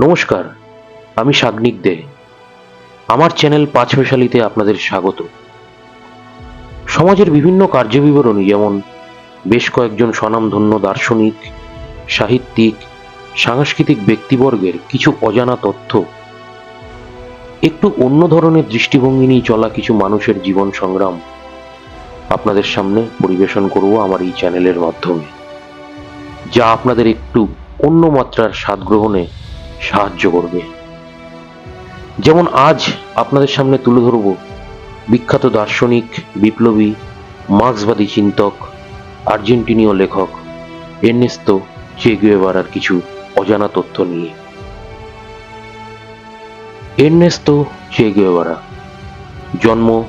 নমস্কার, আমি সাগ্নিক দে। আমার চ্যানেল পাঁচ মেশালিতে আপনাদের স্বাগত। সমাজের বিভিন্ন কার্যবিবরণী যেমন বেশ কয়েকজন স্বনামধন্য দার্শনিক, সাহিত্যিক, সাংস্কৃতিক ব্যক্তিবর্গের কিছু অজানা তথ্য, একটু অন্য ধরনের দৃষ্টিভঙ্গি নিয়ে চলা কিছু মানুষের জীবন সংগ্রাম আপনাদের সামনে পরিবেশন করব আমার এই চ্যানেলের মাধ্যমে, যা আপনাদের একটু অন্য মাত্রার স্বাদ গ্রহণে সাহায্য করবে। যেমন আজ আপনাদের সামনে তুলে ধরব বিখ্যাত দার্শনিক, বিপ্লবী, মার্ক্সবাদী চিন্তক, আর্জেন্টিনীয় লেখক এর্নেস্তো চে গুয়েভারার কিছু অজানা তথ্য নিয়ে। এর্নেস্তো চে গুয়েভারা জন্ম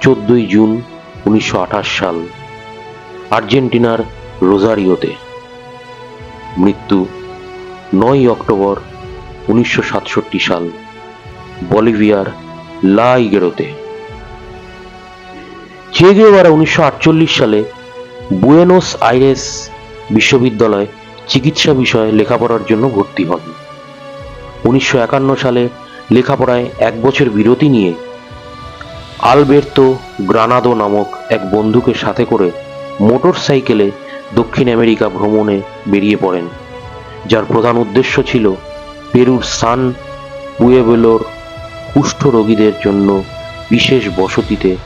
চোদ্দই জুন উনিশশো আঠাশ সাল আর্জেন্টিনার রোজারিওতে। মৃত্যু নয় অক্টোবর উনিশশো সাতষট্টি সাল, বলিভিয়ার লা ইগেরোতে চে গুয়েভারা উনিশশো সালে বুয়েনোস আইরেস বিশ্ববিদ্যালয়ে চিকিৎসা বিষয়ে লেখাপড়ার জন্য ভর্তি হন। উনিশশো একান্ন সালে লেখাপড়ায় এক বছর বিরতি নিয়ে আলবের্তো গ্রানাদো নামক এক বন্ধুকে সাথে করে মোটর সাইকেলে দক্ষিণ আমেরিকা ভ্রমণে বেরিয়ে পড়েন, যার প্রধান উদ্দেশ্য ছিল পেরুর সান পুয়েবেলোর কুষ্ঠ রোগীদের জন্য বিশেষ বসতিতে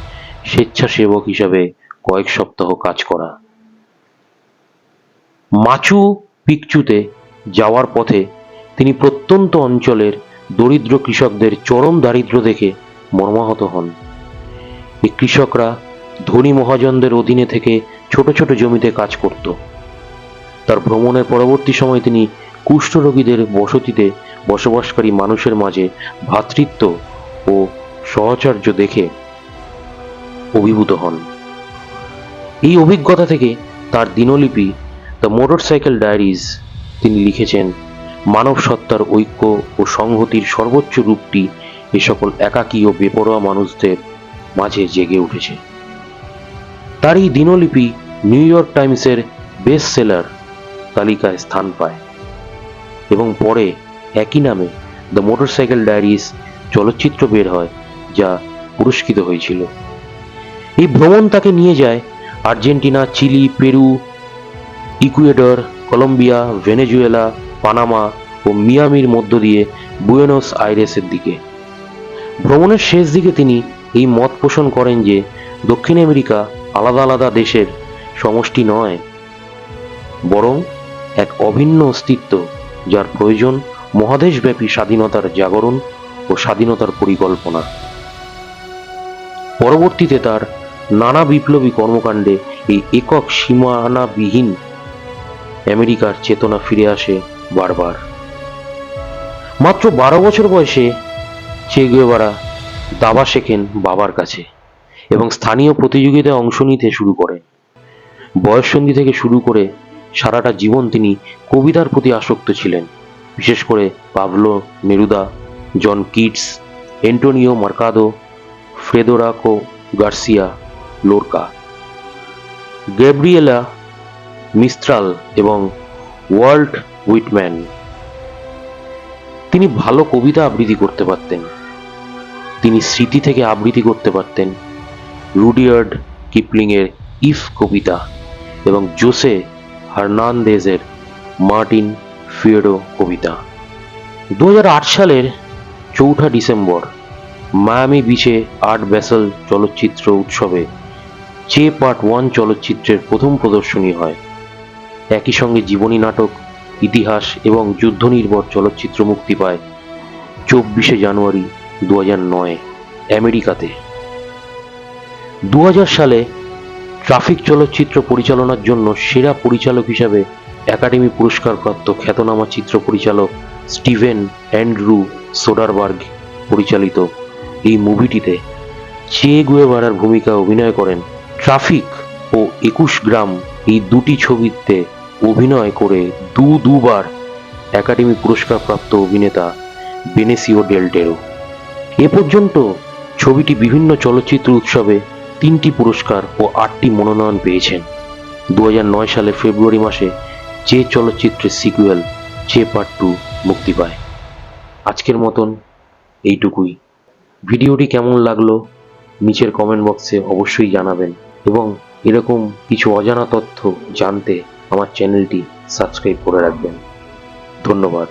স্বেচ্ছাসেবক হিসাবে কয়েক সপ্তাহ কাজ করা। মাচু পিকচুতে যাওয়ার পথে তিনি প্রত্যন্ত অঞ্চলের দরিদ্র কৃষকদের চরম দারিদ্র্য দেখে মর্মাহত হন। এই কৃষকরা ধনী মহাজনদের অধীনে থেকে ছোট ছোট জমিতে কাজ করত। তার ভ্রমণের পরবর্তী সময় তিনি কুষ্ঠরোগীদের বসতিতে বসবাসকারী মানুষের মাঝে ভ্রাতৃত্ব ও সহচর্য দেখে অভিভূত হন। এই অভিজ্ঞতা থেকে তার দিনলিপি দ্য মোটরসাইকেল ডায়েরিজ তিনি লিখেছেন, মানব সত্তার ঐক্য ও সংহতির সর্বোচ্চ রূপটি এ সকল একাকী ও বেপরোয়া মানুষদের মাঝে জেগে উঠেছে। তার এই দিনলিপি নিউ ইয়র্ক টাইমসের বেস্ট সেলার তালিকায় স্থান পায়। এবং পরে একই নামে দ্য মোটরসাইকেল ডায়েরিজ চলচ্চিত্র বের হয়, যা পুরস্কৃত হয়েছিল। এই ভ্রমণ তাকে নিয়ে যায় Argentina, Chile, Peru, Ecuador, Colombia, Venezuela, Panama ও মিয়ামির মধ্য দিয়ে বুয়েনোস আইরেসের দিকে। ভ্রমণের শেষ দিকে তিনি এই মত পোষণ করেন যে দক্ষিণ আমেরিকা আলাদা আলাদা দেশের সমষ্টি নয়, বরং এক অভিন্ন অস্তিত্ব যার প্রয়োজন মহাদেশব্যাপী স্বাধীনতার জাগরণ ও স্বাধীনতার পরিকল্পনা। পরবর্তীতে তার নানা বিপ্লবী কর্মকাণ্ডে এই একক সীমানাবিহীন আমেরিকার চেতনা ফিরে আসে বারবার। মাত্র বারো বছর বয়সে চে গুয়েভারা দাবা শেখেন বাবার কাছে এবং স্থানীয় প্রতিযোগিতায় অংশ নিতে শুরু করেন। বয়ঃসন্ধি থেকে শুরু করে সারাটা জীবন তিনি কবিতার প্রতি আসক্ত ছিলেন। বিশেষ করে Pablo Neruda John Keats Antonio Machado, Federico Garcia, Lorca. Gabriela Mistral এবং ওয়ার্ল্ড উইটম্যান তিনি ভালো কবিতা আবৃত্তি করতে পারতেন। তিনি স্মৃতি থেকে আবৃত্তি করতে পারতেন। রুডিয়ার্ড কিপলিংয়ের ইফ কবিতা এবং জোসে হার্নান্দেজের মার্টিন ফিয়েডো কবিতা। দু সালের চৌঠা December, Miami beach art Basel চলচ্চিত্র উৎসবে চে পার্ট ওয়ান চলচ্চিত্রের প্রথম প্রদর্শনী হয়। একই সঙ্গে জীবনী নাটক, ইতিহাস এবং যুদ্ধ নির্ভর চলচ্চিত্র মুক্তি পায় চব্বিশে জানুয়ারি দু আমেরিকাতে। দু হাজার সালে ট্রাফিক চলচ্চিত্র পরিচালনার জন্য সেরা পরিচালক হিসাবে একাডেমি পুরস্কারপ্রাপ্ত খ্যাতনামা চিত্র পরিচালক স্টিভেন অ্যান্ড্রু সোডারবার্গ পরিচালিত এই মুভিটিতে চে গুয়েভারার ভূমিকা অভিনয় করেন। ট্রাফিক ও একুশ গ্রাম এই দুটি ছবিতে অভিনয় করে দু দুবার একাডেমি পুরস্কারপ্রাপ্ত অভিনেতা বেনেসিও ডেলটেরো এ পর্যন্ত ছবিটি বিভিন্ন চলচ্চিত্র উৎসবে তিনটি পুরস্কার ও আটটি মনোনয়ন পেয়েছেন। দু হাজার নয় সালে ফেব্রুয়ারি মাসে যে চলচ্চিত্রের সিকুয়েল চে পার্ট টু মুক্তি পায়। আজকের মতন এইটুকুই। ভিডিওটি কেমন লাগল নিচের কমেন্ট বক্সে অবশ্যই জানাবেন এবং এরকম কিছু অজানা তথ্য জানতে আমার চ্যানেলটি সাবস্ক্রাইব করে রাখবেন। ধন্যবাদ।